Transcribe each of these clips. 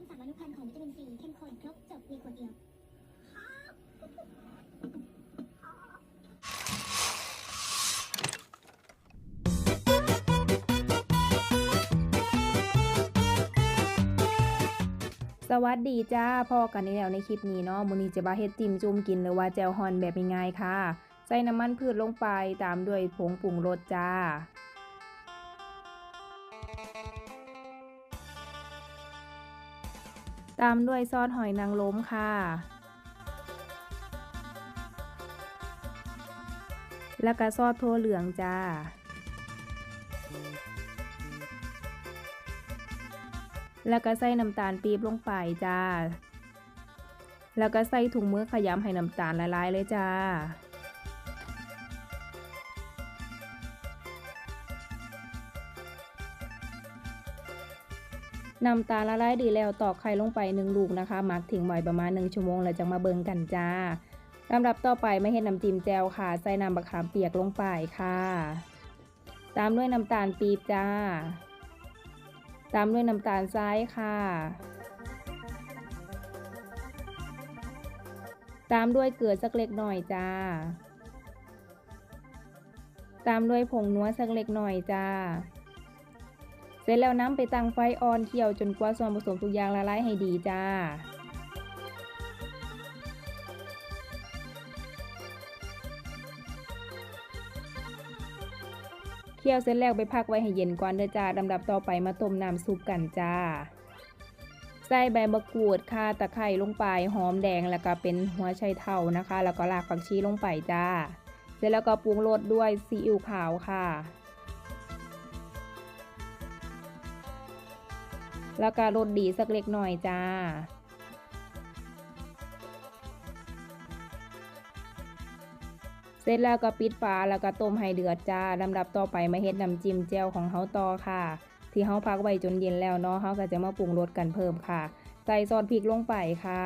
มสามอนุพันธ์ของวิตามินซีเข้มข้นครบจบในขวดเดียวสวัสดีจ้าพ่อกันในแล้วในคลิปนี้เนาะมือนี้จะมาเฮ็ดจิ้มจุ่มกินหรือว่าแจวฮอนแบบง่ายๆค่ะ ใส่น้ำมันพืชลงไปตามด้วยผงปรุงรสจ้า ตามด้วยซอสหอยนางรมค่ะ แล้วก็ซอสถั่วเหลืองจ้า แล้วก็ใส่น้ำตาลปี๊บลงไปจ้า แล้วก็ใส่ถุงมือขยำให้น้ำตาลละลายเลยจ้า นำตาละลายดีแล้วตอกไข่ลงไปหนึ่งลูกนะคะหมักทิ้งไว้ประมาณหนึ่งชั่วโมงแล้วจะมาเบิงกันจ้าลำดับต่อไปไม่เห็นน้ำจิ้มแจ่วค่ะ ใส่น้ำมะขามเปียกลงไปค่ะ ตามด้วยน้ำตาลปี๊บจ้า ตามด้วยน้ำตาลทรายค่ะ ตามด้วยเกลือสักเล็กหน่อยจ้า ตามด้วยผงนัวสักเล็กหน่อยจ้า ร็จแล้วน้ำไปตั้งไฟอ่อนเคี่ยวจนกว่าส่วนผสมทุกอย่างละลายให้ดีจ้าเคี่ยวเสร็จแล้วไปพักไว้ให้เย็นก่อนเด้อจ้าลำดับต่อไปมาต้มน้ำซุปกันจ้า ใส่ใบมะกรูดข่าตะไคร้ลงไป หอมแดงแล้วก็เป็นหัวไชเท้านะคะ แล้วก็รากผักชีลงไปจ้า เสร็จแล้วก็ปรุงรสด้วยซีอิ๊วขาวค่ะ แล้วก็รสดีสักเล็กหน่อยจ้าเสร็จแล้วก็ปิดฝาแล้วก็ต้มให้เดือดจ้าลำดับต่อไปมาเฮ็ดน้ำจิ้มแจ่วของเฮาต่อค่ะ ที่เฮาพักไว้จนเย็นแล้วเนาะเฮาก็จะมาปรุงรสกันเพิ่มค่ะ ใส่ซอสพริกลงไปค่ะ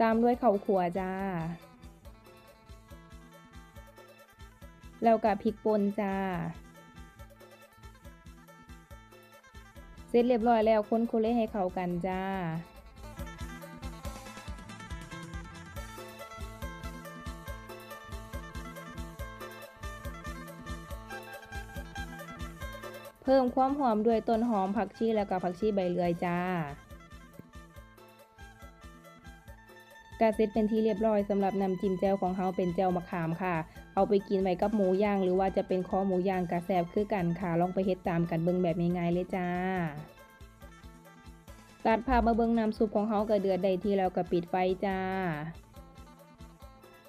ตามด้วยเข้าวขัวจ้า แล้วกับพริกป่นจ้า เสร็จเรียบร้อยแล้วคนคนเลยให้เข้ากันจ้าเพิ่มความหอมด้วยต้นหอมผักชีแล้วก็ผักชีใบเลื่อยจ้า กาเซ็ตเป็นที่เรียบร้อยสำหรับน้ำจิ้มแจ่วของเฮาเป็นแจ่วมะขามค่ะ เอาไปกินไว้กับหมูย่าง หรือว่าจะเป็นคอหมูย่างกระแซบคือกันค่ะ ลองไปเฮ็ดตามกันเบิ่งแบบง่ายๆเลยจ้าตัดภาพมาเบิ่งน้ำซุปของเฮาก็เดือดได้ที่แล้วก็ปิดไฟจ้า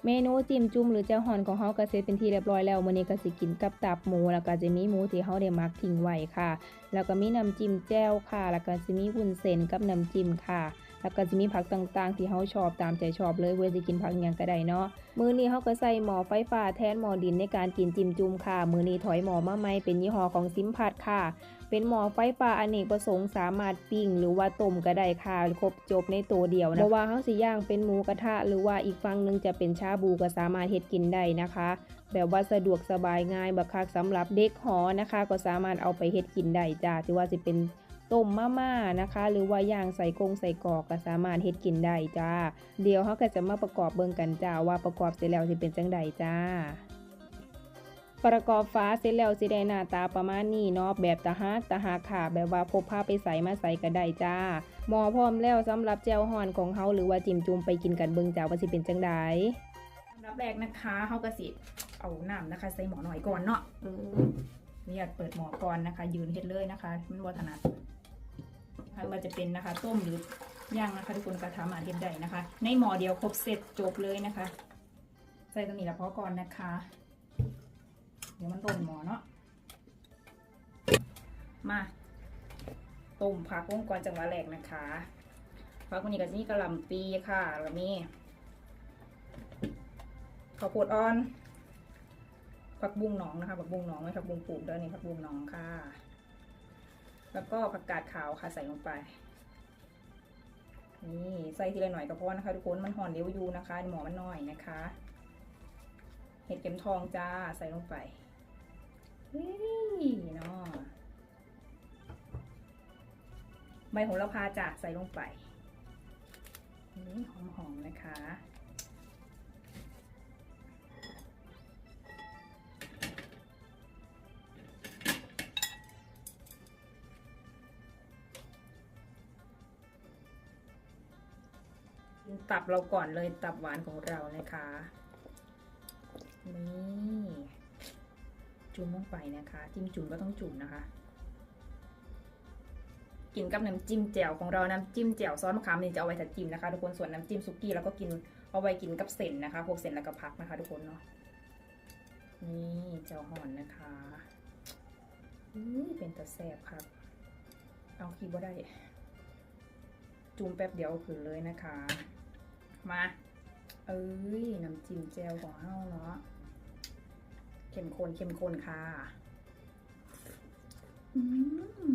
เมนูจิ้มจุ่มหรือแจ่วฮอนของเฮาก็เสร็จเป็นที่เรียบร้อยแล้วมื้อนี้ก็สิกินกับตับหมู แล้วก็จะมีหมูที่เฮาได้มักทิ้งไว้ค่ะ แล้วก็มีน้ำจิ้มแจ่วค่ะ แล้วก็สิมีวุ้นเส้นกับน้ำจิ้มค่ะ แล้วก็จะมีผักต่างๆ ที่เฮาชอบตามใจชอบเลยเว้ยจะกินผักอหยังก็ได้เนาะมือนี้เฮาก็ใส่หม้อไฟฟ้าแทนหม้อดินในการกินจิ้มจุ่มค่ะ มือนี้ถอยหม้อมาใหม่เป็นยี่ห้อของซิมพัดค่ะ เป็นหม้อไฟฟ้าอเนกประสงค์สามารถปิ้งหรือว่าต้มก็ได้ค่ะครบจบในตัวเดียวนะบ่ว่าเฮาสิย่างเป็นหมูกระทะ หรือว่าอีกฝั่งหนึงจะเป็นชาบูก็สามารถเฮ็ดกินได้นะคะ แบบว่าสะดวกสบายง่ายบักคักสำหรับเด็กหอนะคะ ก็สามารถเอาไปเฮ็ดกินได้จ้าถือว่าสิเป็น ต้มมาม่านะคะ หรือว่าย่างใส่กงใส่กรอกก็สามารถเฮ็ดกินได้จ้า เดี๋ยวเขาก็จะมาประกอบเบิ่งกันจ้าว่าประกอบเสร็จแล้วสิเป็นจังใดจ้าประกอบฟ้าเสร็จแล้วสิได้หน้าตาประมาณนี้เนาะแบบตะฮักตะฮักค่ะ แบบว่าพกพาไปใส่มาใส่ก็ได้จ้า หมอพร้อมแล้วสำหรับแจ่วฮ้อนของเฮาหรือว่าจิ้มจุ่มไปกินกันเบิ่งจ้าว่าสิเป็นจังใดอันดับแรกนะคะเขากระสิเอาน้ำนะคะ ใส่หมอหน่อยก่อนเนาะเออนี่อยากเปิดหมอก่อนนะคะ ยืนเฮ็ดเลยนะคะมันวัฒนัด ไม่ว่าจะเป็นนะคะต้มหรือย่างนะคะ ทุกคนกระทำอาเฮ็ดได้นะคะ ในหม้อเดียวครบเสร็จจบเลยนะคะ ใส่ตรงนี้ละพอก่อนนะคะ เดี๋ยวมันต้นหม้อเนาะมาต้มผักลงก่อนจังหวะแรกนะคะผักวันนี้ก็จะมีกระหล่ำปีค่ะแล้วมีข้าวโพดอ่อนผักบุ้งหนองนะคะผักบุ้งหนองไม่ผักบุ้งปลูกด้วยนี่ผักบุ้งหนองค่ะ แล้วก็ผักกาดขาวค่ะใส่ลงไปนี่ใส่ทีละหน่อยก็พอนะคะทุกคนมันห่อนเร็วอยู่นะคะหมอมันน้อยนะคะ เห็ดเข็มทองจ้าใส่ลงไปนี่เนาะใบโหระพาจ้ะใส่ลงไปนี่หอมๆนะคะ ตับเราก่อนเลยตับหวานของเรานะคะนี่จุ่มลงไปนะคะ จิ้มจุ่มก็ต้องจุ่มนะคะกินกับน้ำจิ้มแจ่วของเราน้ำจิ้มแจ่วซอสมะขามนี่จะเอาไว้ถัดจิ้มนะคะทุกคนส่วนน้ำจิ้มซุกี้แล้วก็กินเอาไว้กินกับเส้นนะคะพวกเส้นแล้วก็พักนะคะ ทุกคนเนาะนี่แจ่วห่อนนะคะอุ้เป็นตะแซบครับ เอาคีบ่ได้ จุ่มแป๊บเดียวขึ้นเลยนะคะ มา เอ้ย น้ำจิ้มแจ่วของเฮาเนาะเข้มข้นเข้มข้นค่ะอืม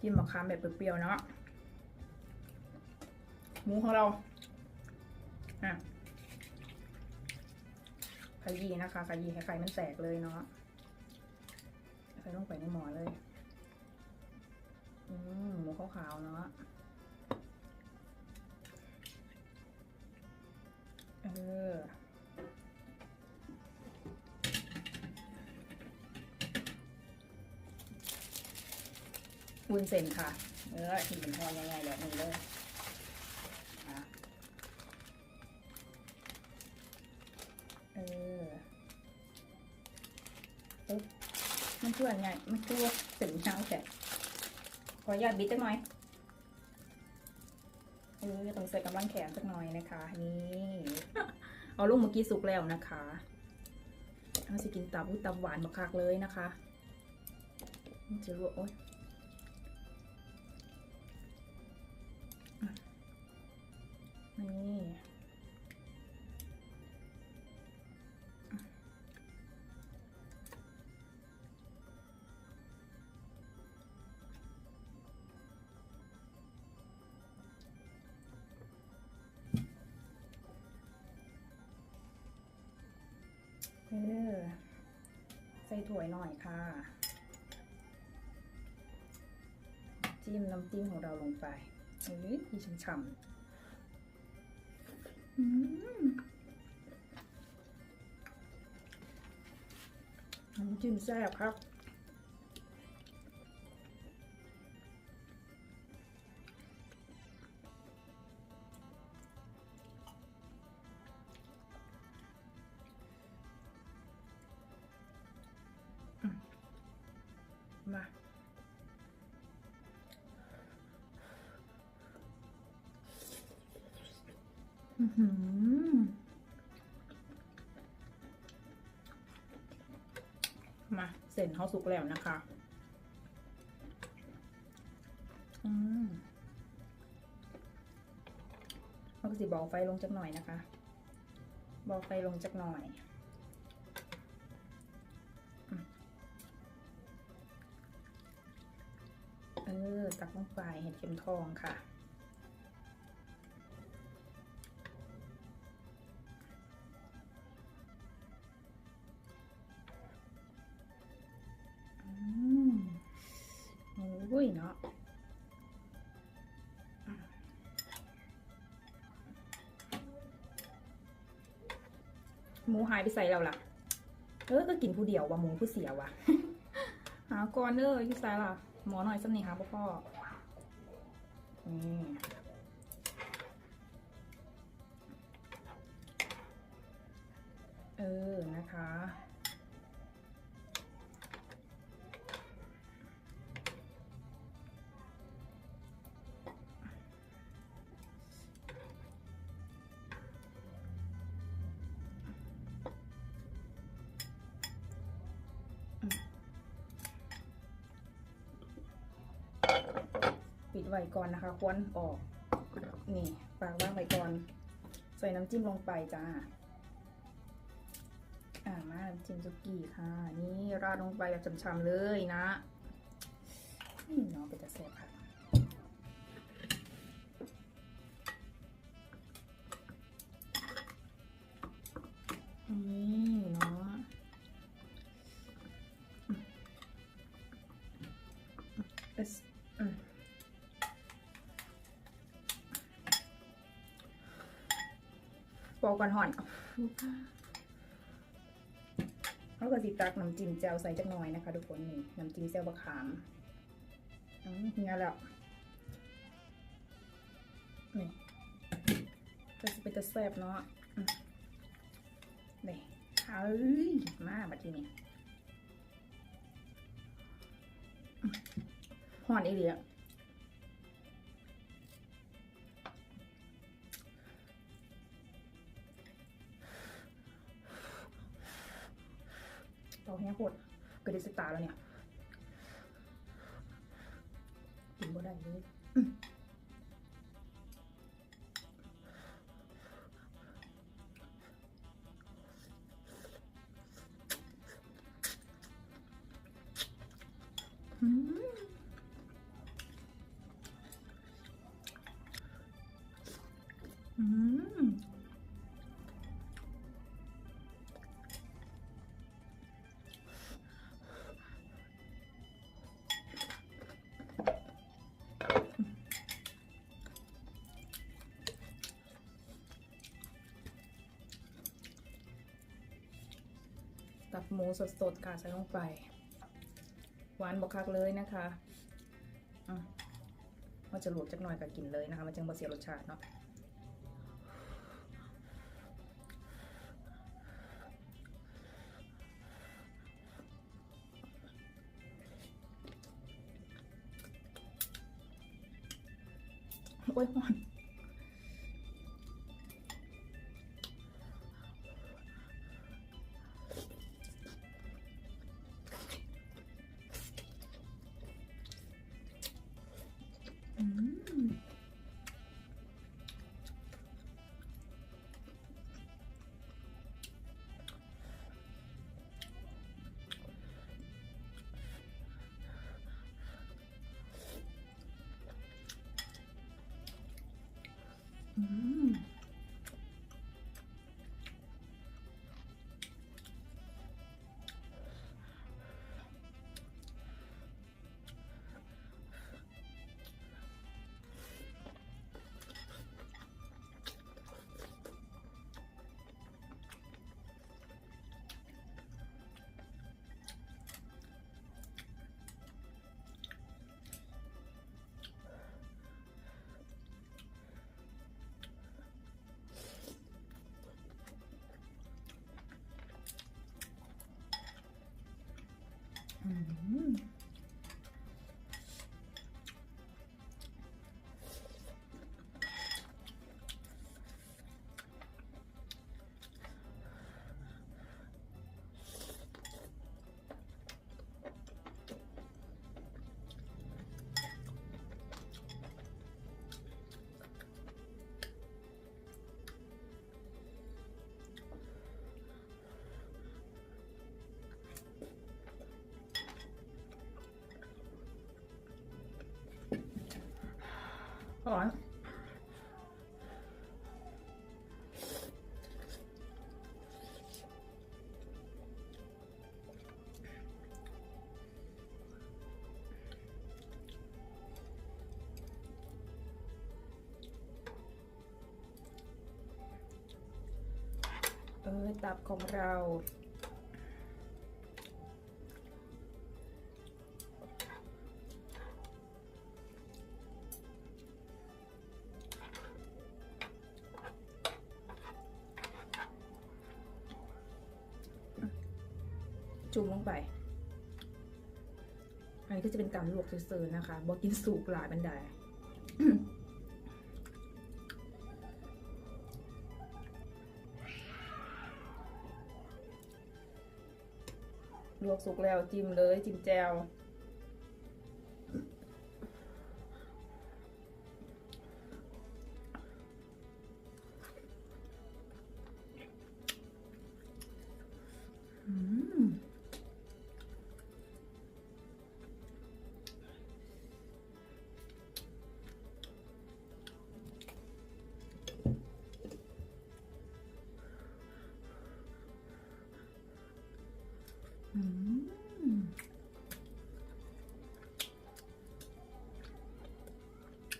จิ้มมะขามแบบเปรี้ยวๆเนาะหมูของเราอะขยี้นะคะขยี้ให้ไข่มันแตกเลยเนาะใส่ลงไปในหม้อเลย อืมหมูขาวๆเนาะเออวุ้นเส้นค่ะ เออที่เป็นทอดง่ายๆแบบนี้เลยเออเอ๊ะมันช่วยไงมันช่วยเส้นเช้าแฉะ ขออนุญาตบิดจักหน่อยเออต้องใส่กำลังแขนสักหน่อยนะคะนี่เอาลูกเมื่อกี้สุกแล้วนะคะเอาสิกินตับอุ้ยตับหวานมาคักเลยนะคะจะลวกโอ๊ยอะนี่ เออใส่ถั่วหน่อยค่ะ จิ้มน้ำจิ้มของเราลงไปเอ้ยดีฉ่ำๆอืมน้ำจิ้มแซ่บครับ เส้นเขาสุกแล้วนะคะ อืมเราก็สิบอกไฟลงจักหน่อยนะคะ บอกไฟลงจักหน่อยเออตักลงไปเห็ดเข็มทองค่ะายไปใส่เราล่ะ เออก็กินผู้เดียวว่ะมูผู้เสียว่ะ หาก่อนเด้ออยุ่ใส่ล่ะ หมอหน่อยสักนีหาพ่อพ่อนี่เออนะคะ ปิดไว้ก่อนนะคะ ควนออก นี่ปากว่างไว้ก่อน ใส่น้ำจิ้มลงไปจ้า อ่ามาน้ำจิ้มซุกี้ค่ะ นี่ราดลงไปแบบฉ่ำๆเลยนะนน้องเป็นจะแซ่บค่ะ ก่อนห่อนเขาก็สิตักน้ำจิ้มแจ่วใส่จักหน่อยนะคะทุกคนนี่น้ำจิ้มแจ่วบะขามอืมเฮียแล้วนี่ก็จะเป็นตะแซ่บเนาะนี่เอ้ยมาบัดทีนี้ห่อนอีเดีย เราแห้งโคตรกระดิสตาแล้วเนี่ยกินบ่ได้เลย ตับหมูสดๆค่ะใส่ลงไป หวานบกคักเลยนะคะอะว่าจะลวกจักหน่อยก็กินเลยนะคะมันจึงบ่เสียรสชาติเนาะโอ้ยหวาน อื ร่อยเออตับของเรา ซื้อๆนะคะบอกินสุกหลายบันไดลวกสุกแล้วจิ้มเลยจิ้มแจว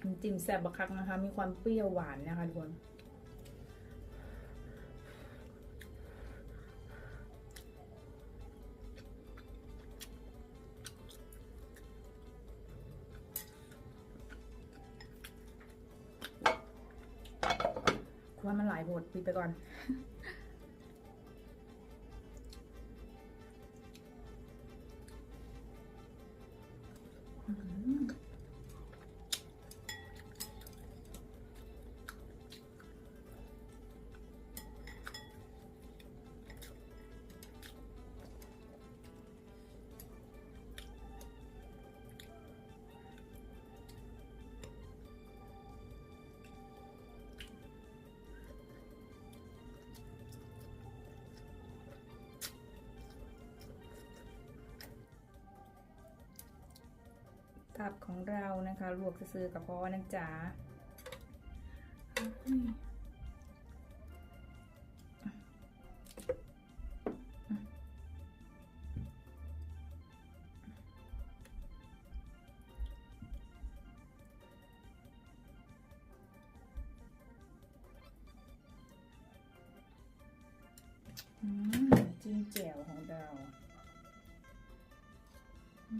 น้ำจิ้มแซ่บบักคักนะคะ มีความเปรี้ยวหวานนะคะทุกคนควรมันหลายบทปิดไปก่อน ตับของเรานะคะลวกซื้อกับพอนะจ๊ะอืมจิ้มแจ่วของเราอื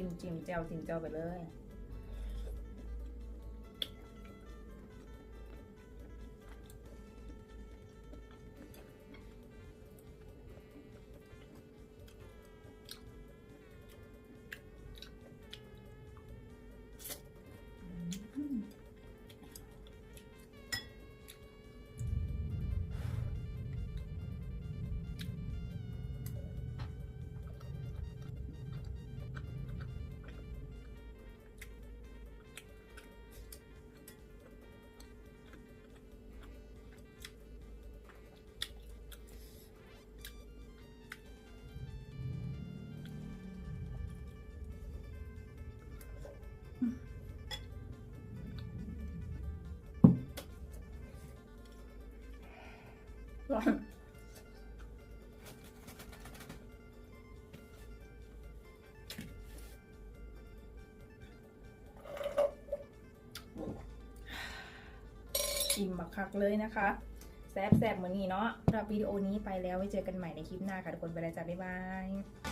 จิ้มจิ้มแจวจิ้มแจวไปเลย อิ่มบักคักเลยนะคะ แซ่บแซ่บเหมือนนี้เนาะสำหรับวิดีโอนี้ไปแล้วไว้เจอกันใหม่ในคลิปหน้าค่ะทุกคนไปแล้วจ้าบ๊ายบาย